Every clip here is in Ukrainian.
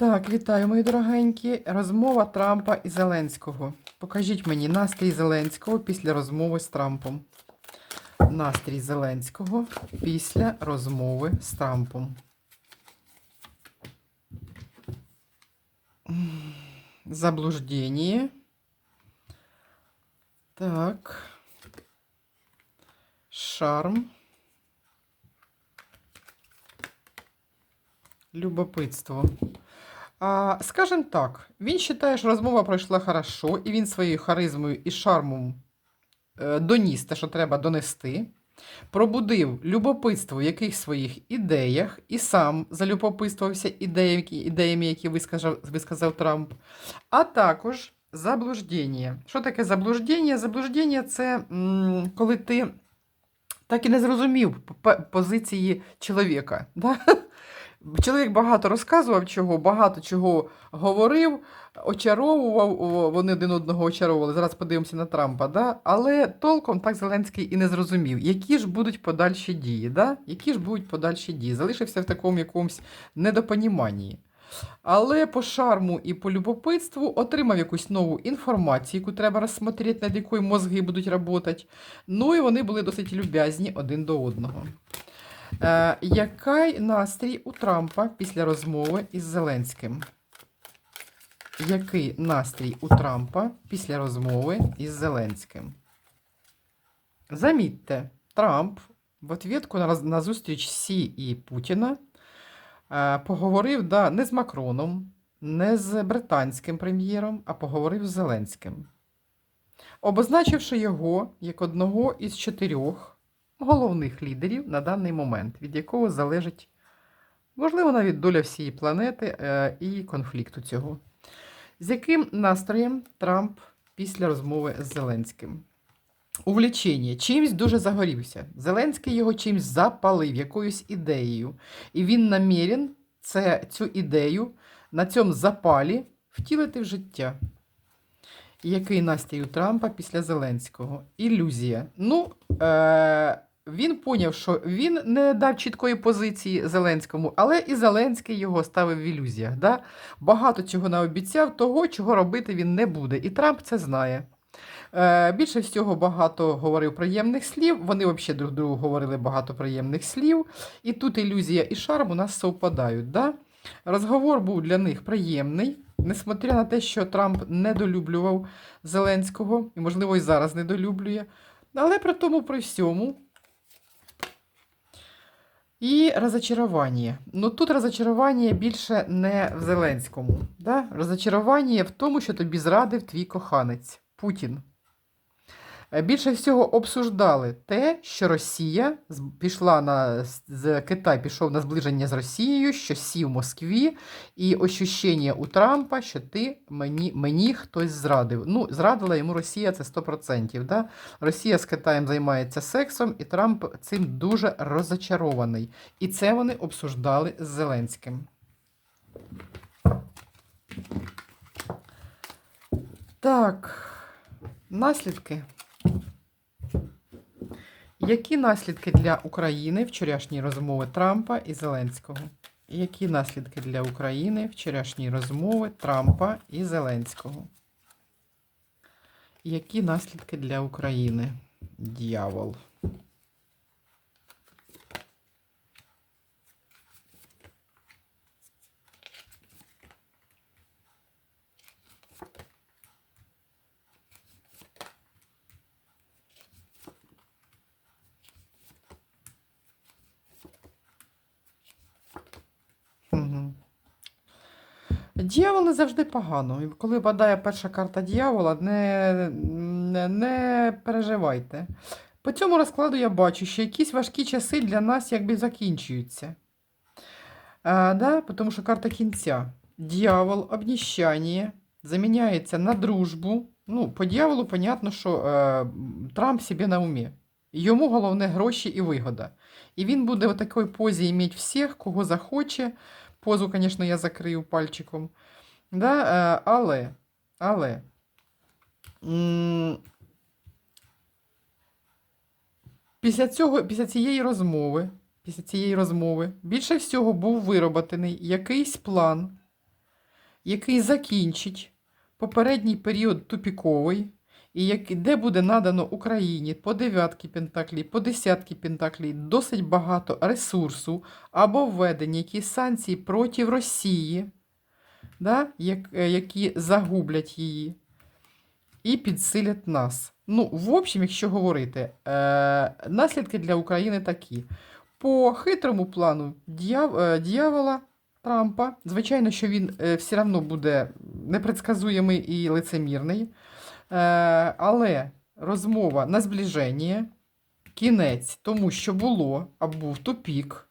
Так, вітаю, мої дорогенькі. Розмова Трампа і Зеленського. Покажіть мені настрій Зеленського після розмови з Трампом. Настрій Зеленського після розмови з Трампом. Заблуждение. Так. Шарм. Любопитство. А, скажем так, він вважає, що розмова пройшла хорошо, і він своєю харизмою і шармом е, доніс те, що треба донести, пробудив любопитство в якихось своїх ідеях, і сам залюбопитствувався ідеями, які висказав, висказав Трамп, а також заблуждення. Що таке заблуждення? Заблуждення це м, коли ти так і не зрозумів позиції чоловіка. Да? Чоловік багато розказував чого, багато чого говорив, очаровував, вони один одного очаровували. Зараз подивимося на Трампа, да? але толком так Зеленський і не зрозумів, які ж будуть подальші дії. Да? Які ж будуть подальші дії? Залишився в такому якомусь недопоніманні. Але по шарму і по любопитству отримав якусь нову інформацію, яку треба розсмотрети, над якою мозги будуть працювати. Ну і вони були досить люб'язні один до одного. Е, який настрій у Трампа після розмови із Зеленським? Який настрій у Трампа після розмови із Зеленським? Замітьте, Трамп в ответку на, на зустріч Сі і Путіна е, поговорив да, не з Макроном, не з британським прем'єром, а поговорив з Зеленським, обозначивши його як одного із чотирьох головних лідерів на даний момент, від якого залежить, можливо, навіть доля всієї планети е, і конфлікту цього. З яким настроєм Трамп після розмови з Зеленським? Увлічення. Чимсь дуже загорівся. Зеленський його чимсь запалив, якоюсь ідеєю. І він намірен це, цю ідею на цьому запалі втілити в життя. Який настрій у Трампа після Зеленського? Ілюзія. Ну, е- він поняв, що він не дав чіткої позиції Зеленському, але і Зеленський його ставив в ілюзіях. Да? Багато чого наобіцяв, того, чого робити він не буде. І Трамп це знає. Е, більше всього багато говорив приємних слів. Вони взагалі друг другу говорили багато приємних слів. І тут ілюзія і шарм у нас совпадають. Да? Розговор був для них приємний, несмотря на те, що Трамп недолюблював Зеленського, і, можливо, і зараз недолюблює. Але при тому при всьому. І розочарування. Ну тут розочарування більше не в Зеленському. Да? Розочарування в тому, що тобі зрадив твій коханець Путін. Е, Більше всього обсуждали те, що Росія пішла на з Китай пішов на зближення з Росією, що сів в Москві, і ощущення у Трампа, що ти мені, мені хтось зрадив. Ну, зрадила йому Росія, це 100%. Да? Росія з Китаєм займається сексом, і Трамп цим дуже розочарований. І це вони обсуждали з Зеленським. Так, наслідки. Які наслідки для України вчорашні розмови Трампа і Зеленського? Які наслідки для України вчорашні розмови Трампа і Зеленського? Які наслідки для України? Дьявол. Дьявол завжди погано. Коли падає перша карта дьявола, не, не, не переживайте. По цьому розкладу я бачу, що якісь важкі часи для нас якби закінчуються. А, да? Тому що карта кінця. Дьявол, обніщання заміняється на дружбу. Ну, по дьяволу, понятно, що е, Трамп собі на умі. Йому головне гроші і вигода. І він буде в такій позі мати всіх, кого захоче. Позу, звісно, я закрию пальчиком. Да? е, Але, але після, цього, після цієї розмови, після цієї розмови більше всього був вироботений якийсь план який закінчить попередній період тупіковий, і як, де буде надано Україні по дев'ятки Пентаклі, по десятки Пентаклі досить багато ресурсу або введені якісь санкції проти Росії, да, як, е, які загублять її і підсилять нас. Ну, в общем, якщо говорити, е, наслідки для України такі. По хитрому плану дьяв, е, дьявола Трампа, звичайно, що він е, все одно буде непредсказуємий і лицемірний. Е, але розмова на зближення, кінець тому, що було, а був тупік,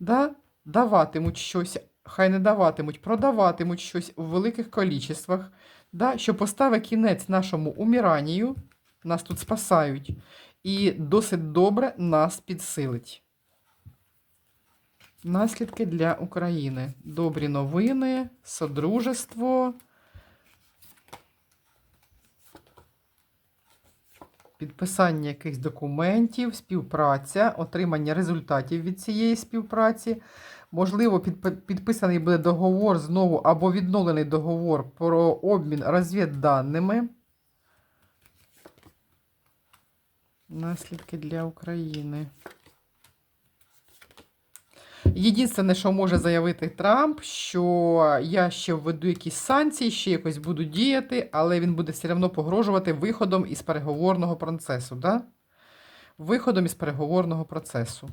да, даватимуть щось, хай не даватимуть, продаватимуть щось у великих количествах, да, що поставить кінець нашому уміранню, нас тут спасають, і досить добре нас підсилить. Наслідки для України. Добрі новини, содружество. Підписання якихось документів, співпраця, отримання результатів від цієї співпраці. Можливо, підписаний буде договор знову або відновлений договор про обмін розвідданими. Наслідки для України. Єдине, що може заявити Трамп, що я ще введу якісь санкції, ще якось буду діяти, але він буде все одно погрожувати виходом із переговорного процесу. Да? Виходом із переговорного процесу.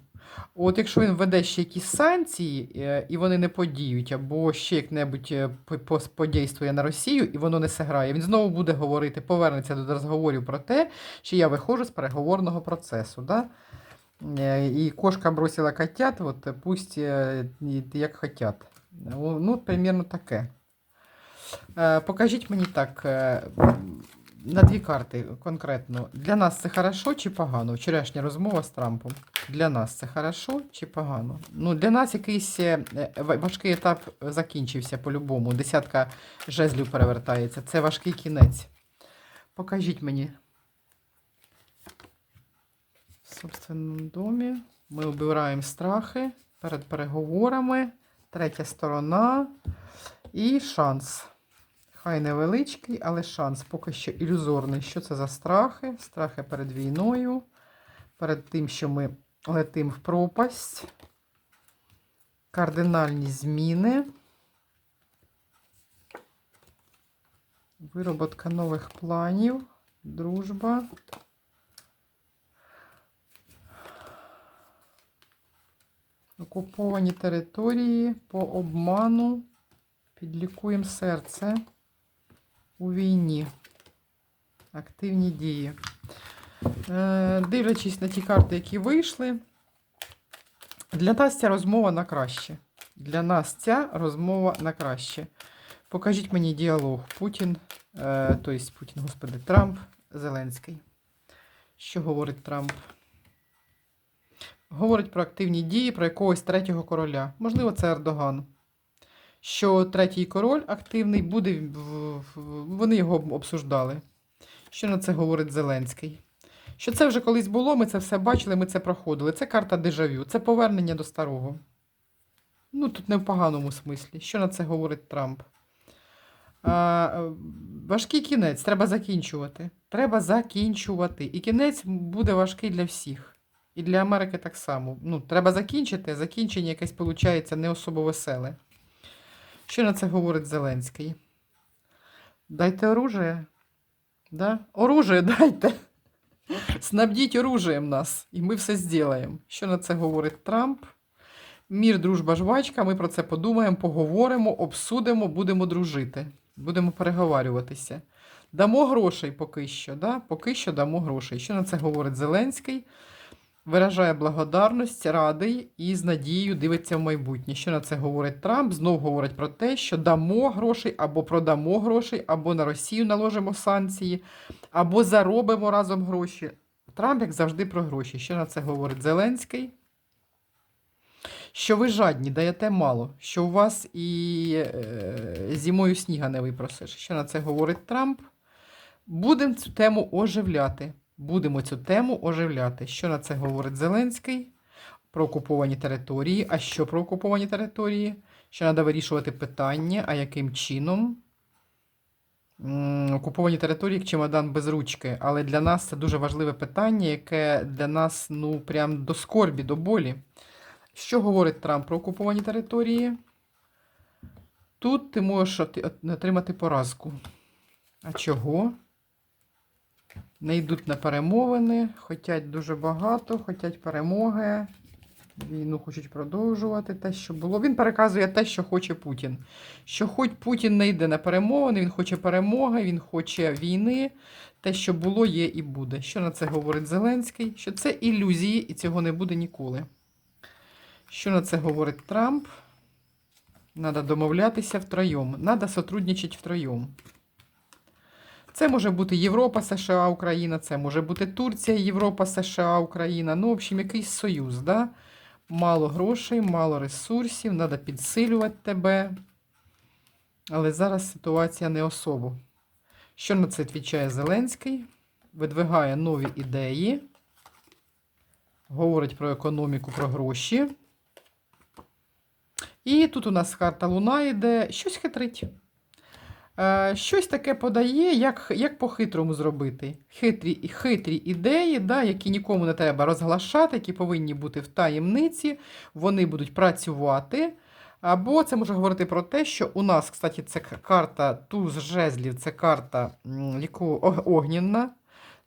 От якщо він введе ще якісь санкції, е, і вони не подіють, або ще як-небудь е, по- пос- подействує на Росію, і воно не сиграє, він знову буде говорити, повернеться до розговорів про те, що я виходжу з переговорного процесу. Да? Е, І кошка бросила котят, от пусть е, як хотят. Ну, ну, примерно таке. Покажіть мені так, на дві карти конкретно. Для нас це хорошо чи погано? Вчорашня розмова з Трампом. Для нас це хорошо чи погано? Ну, для нас якийсь важкий етап закінчився по-любому. Десятка жезлів перевертається. Це важкий кінець. Покажіть мені в собственному домі. Ми обираємо страхи перед переговорами, третя сторона і шанс. Хай невеличкий, але шанс поки що ілюзорний. Що це за страхи? Страхи перед війною, перед тим, що ми летим в пропасть, кардинальні зміни, вироботка нових планів, дружба. Окуповані території по обману. Підлікуємо серце у війні. Активні дії. Е, дивлячись на ті карти, які вийшли, для нас ця розмова на краще. Для нас ця розмова на краще. Покажіть мені діалог Путін, тобто Путін, господи, Трамп, Зеленський. Що говорить Трамп? Говорить про активні дії про якогось третього короля. Можливо, це Ердоган. Що третій король активний буде, вони його обсуждали. Що на це говорить Зеленський? Що це вже колись було, ми це все бачили, ми це проходили. Це карта дежавю, це повернення до старого. Ну, тут не в поганому смислі. Що на це говорить Трамп? А, важкий кінець, треба закінчувати. Треба закінчувати. І кінець буде важкий для всіх. І для Америки так само. Ну, треба закінчити. Закінчення якесь виходить не особо веселе. Що на це говорить Зеленський? Дайте оружие. Да? Оружие дайте. Снабдіть оружием нас, і ми все зробимо. Що на це говорить Трамп? Мір, дружба, жвачка. Ми про це подумаємо, поговоримо, обсудимо, будемо дружити. Будемо переговарюватися. Дамо грошей поки що. Да? Поки що дамо грошей. Що на це говорить Зеленський? Виражає благодарність, радий і з надією дивиться в майбутнє. Що на це говорить Трамп? Знов говорить про те, що дамо грошей або продамо грошей, або на Росію наложимо санкції, або заробимо разом гроші. Трамп, як завжди, про гроші. Що на це говорить Зеленський? Що ви жадні, даєте мало, що у вас і е, зимою сніга не випросиш. Що на це говорить Трамп? Будемо цю тему оживляти. Будемо цю тему оживляти. Що на це говорить Зеленський? Про окуповані території. А що про окуповані території? що треба вирішувати питання, а яким чином. Окуповані території як чемодан без ручки. Але для нас це дуже важливе питання, яке для нас ну прям до скорбі, до болі. Що говорить Трамп про окуповані території? Тут ти можеш отримати поразку. А чого? Не йдуть на перемовини, хотять дуже багато, хотять перемоги. Війну хочуть продовжувати те, що було. Він переказує те, що хоче Путін. Що хоч Путін не йде на перемовини, він хоче перемоги, він хоче війни. Те, що було, є і буде. Що на це говорить Зеленський? Що це ілюзії і цього не буде ніколи. Що на це говорить Трамп? Надо домовлятися втроєм. Надо сотрудничати втроєм. Це може бути Європа, США, Україна, це може бути Турція, Європа, США, Україна. Ну, в общем, якийсь союз, да? Мало грошей, мало ресурсів, треба підсилювати тебе. Але зараз ситуація не особо. Що на це відповідає Зеленський? Видвигає нові ідеї, говорить про економіку, про гроші. І тут у нас карта Луна йде, щось хитрить. Е, щось таке подає, як, як по-хитрому зробити. Хитрі, хитрі ідеї, да, які нікому не треба розглашати, які повинні бути в таємниці, вони будуть працювати. Або це може говорити про те, що у нас, кстати, це карта туз жезлів, це карта ліку яку, ог- огнінна.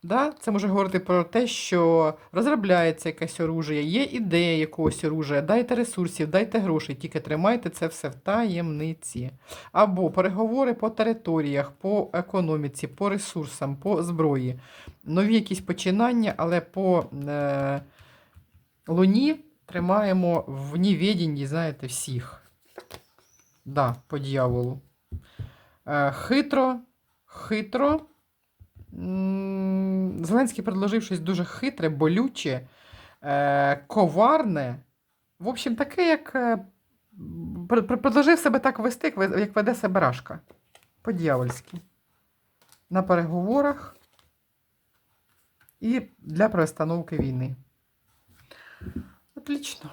Да? Це може говорити про те, що розробляється якесь оружие, є ідея якогось оружия, дайте ресурсів, дайте грошей, тільки тримайте це все в таємниці. Або переговори по територіях, по економіці, по ресурсам, по зброї. Нові якісь починання, але по е, Луні тримаємо в невіденні, знаєте, всіх. Да, по дьяволу. Е, хитро, хитро. Зеленський предложив щось дуже хитре, болюче, е, коварне. В общем, таке, як е, пр- пр- предложив себе так вести, як веде себе Рашка. По-дьявольськи. На переговорах і для перестановки війни. Отлично.